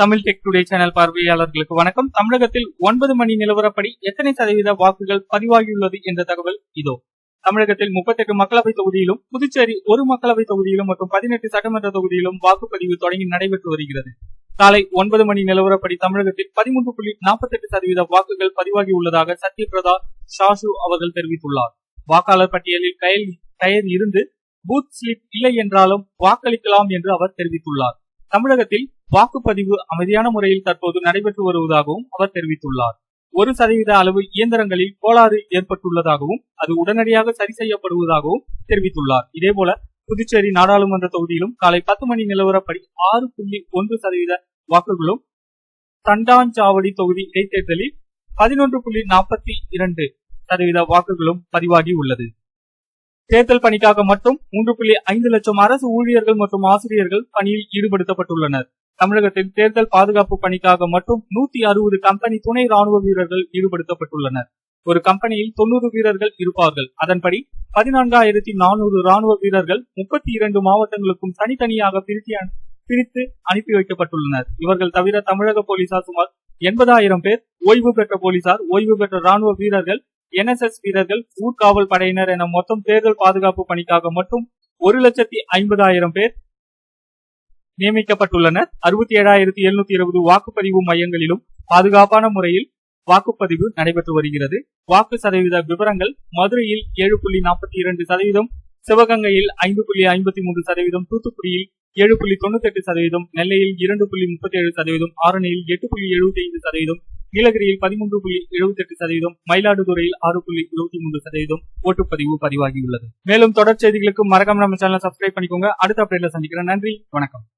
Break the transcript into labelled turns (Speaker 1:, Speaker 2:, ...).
Speaker 1: Tamil tech today channel பார்வையாளர்களுக்கு வணக்கம். தமிழகத்தில் ஒன்பது மணி நிலவரப்படி எத்தனை சதவீத வாக்குகள் பதிவாகியுள்ளது என்ற தகவல் இதோ. தமிழகத்தில் முப்பத்தெட்டு மக்களவை தொகுதியிலும் புதுச்சேரி ஒரு மக்களவை தொகுதியிலும் மற்றும் பதினெட்டு சட்டமன்ற தொகுதியிலும் வாக்குப்பதிவு தொடங்கி நடைபெற்று வருகிறது. காலை ஒன்பது மணி நிலவரப்படி தமிழகத்தில் பதிமூன்று புள்ளி நாற்பத்தெட்டு சதவீத வாக்குகள் பதிவாகியுள்ளதாக சத்யபிரதா சாசு அவர்கள் தெரிவித்துள்ளார். வாக்காளர் பட்டியலில் பெயர் இருந்து பூத் ஸ்லிப் இல்லை என்றாலும் வாக்களிக்கலாம் என்று அவர் தெரிவித்துள்ளார். தமிழகத்தில் வாக்குப்பதிவு அமைதியான முறையில் தற்போது நடைபெற்று வருவதாகவும் அவர் தெரிவித்துள்ளார். ஒரு சதவீத அளவு இயந்திரங்களில் கோளாறு ஏற்பட்டுள்ளதாகவும் அது உடனடியாக சரி செய்யப்படுவதாகவும் தெரிவித்துள்ளார். இதேபோல புதுச்சேரி நாடாளுமன்ற தொகுதியிலும் காலை பத்து மணி நிலவரப்படி ஆறு புள்ளி ஒன்று சதவீத வாக்குகளும் தண்டாஞ்சாவடி தொகுதி இடைத்தேர்தலில் பதினொன்று புள்ளி நாற்பத்தி இரண்டு சதவீத வாக்குகளும் பதிவாகி உள்ளது. தேர்தல் பணிக்காக மட்டும் மூன்று புள்ளி ஐந்து லட்சம் அரசு ஊழியர்கள் மற்றும் ஆசிரியர்கள் பணியில் ஈடுபடுத்தப்பட்டுள்ளனர். தமிழகத்தில் தேர்தல் பாதுகாப்பு பணிக்காக மட்டும் நூத்தி அறுபது கம்பெனி துணை ராணுவ வீரர்கள் ஈடுபடுத்தப்பட்டுள்ளனர். ஒரு கம்பெனியில் தொண்ணூறு வீரர்கள் இருப்பார்கள். அதன்படி பதினான்காயிரத்தி நானூறு ராணுவ வீரர்கள் முப்பத்தி இரண்டு மாவட்டங்களுக்கும் தனித்தனியாக பிரித்து பிரித்து அனுப்பி வைக்கப்பட்டுள்ளனர். இவர்கள் தவிர தமிழக போலீசார் சுமார் எண்பதாயிரம் பேர் ஓய்வு பெற்ற போலீசார் ஓய்வு பெற்ற ராணுவ வீரர்கள் என்எஸ்எஸ் வீரர்கள் ஊர்காவல் படையினர் என மொத்தம் தேர்தல் பாதுகாப்பு பணிக்காக மட்டும் ஒரு லட்சத்தி ஐம்பதாயிரம் பேர் நியமிக்கப்பட்டுள்ளனர். அறுபத்தி ஏழாயிரத்தி எழுநூத்தி இருபது வாக்குப்பதிவு மையங்களிலும் பாதுகாப்பான முறையில் வாக்குப்பதிவு நடைபெற்று வருகிறது. வாக்கு சதவீத விவரங்கள் மதுரையில் ஏழு புள்ளி நாற்பத்தி இரண்டு சதவீதம் சிவகங்கையில் ஐந்து புள்ளி ஐம்பத்தி மூன்று சதவீதம் தூத்துக்குடியில் ஏழு புள்ளி தொண்ணூத்தி எட்டு சதவீதம் நெல்லையில் இரண்டு புள்ளி முப்பத்தி ஏழு சதவீதம் ஆரணியில் எட்டு புள்ளி எழுபத்தி ஐந்து சதவீதம் நீலகிரியில் பதிமூன்று புள்ளி எழுபத்தி எட்டு சதவீதம் மயிலாடுதுறையில் ஆறு புள்ளி இருபத்தி மூன்று சதவீதம் ஓட்டுப்பதிவு பதிவாகியுள்ளது. மேலும் தொடர் செய்திகளுக்கு மறக்காம நம்ம சேனல் சப்ஸ்கிரைப் பண்ணிக்கோங்க. அடுத்த அப்டேட்ல சந்திக்கிறேன். நன்றி. வணக்கம்.